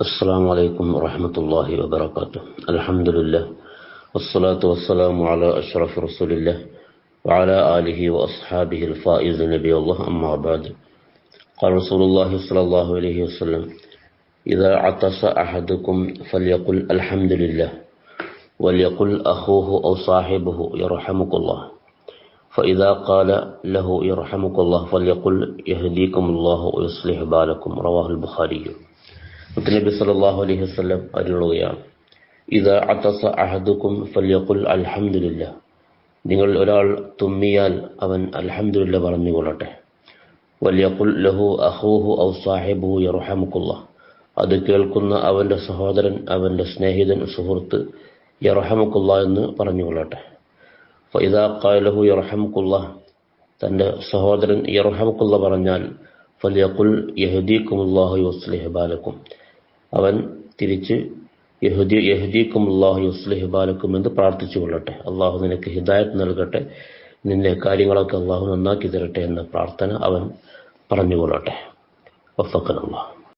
السلام عليكم ورحمة الله وبركاته. الحمد لله والصلاة والسلام على أشرف رسول الله وعلى آله وأصحابه الفائز نبي الله. أما بعد قال رسول الله صلى الله عليه وسلم إذا عطس أحدكم فليقل الحمد لله وليقل أخوه أو صاحبه يرحمك الله. فإذا قال له يرحمك الله فليقل يهديكم الله ويصلح بالكم. رواه البخاري. നബി സല്ലല്ലാഹു അലൈഹി വസല്ലം അരുളുകയാണ്. ഇത് അതസ അഹദുക്കും ഫല്യഖുൽ അൽഹമില്ല നിങ്ങൾ ഒരാൾ തുമ്മിയാൽ അവൻ അൽഹംദുലില്ല പറഞ്ഞുകൊള്ളട്ടെ. വല്യഖുൽ ലഹു അഖൂഹു ഔ സാഹിബു യർഹമുക്കുള്ള അത് കേൾക്കുന്ന അവന്റെ സഹോദരൻ അവന്റെ സ്നേഹിതൻ സുഹൃത്ത് യർഹമുക്കുള്ള എന്ന് പറഞ്ഞുകൊള്ളട്ടെ. ഫൈദാ ഖാലഹു യർഹമുക്കുള്ള തന്റെ സഹോദരൻ യർഹമുക്കുള്ള പറഞ്ഞാൽ ഫല്യഖുൽ യഹദീക്കുമുല്ലാഹു യുസ്ലിഹ് ബാലക്കും അവൻ തിരിച്ച് യഹുദി യഹുദീക്കും അള്ളാഹു യുസ്ലിഹ് ബാലക്കും എന്ന് പ്രാർത്ഥിച്ചു കൊള്ളട്ടെ അള്ളാഹു നിനക്ക് ഹിദായത്ത് നൽകട്ടെ. നിന്റെ കാര്യങ്ങളൊക്കെ അള്ളാഹു നന്നാക്കി തരട്ടെ എന്ന പ്രാർത്ഥന അവൻ പറഞ്ഞുകൊള്ളട്ടെ. ഒഫക്കനുള്ള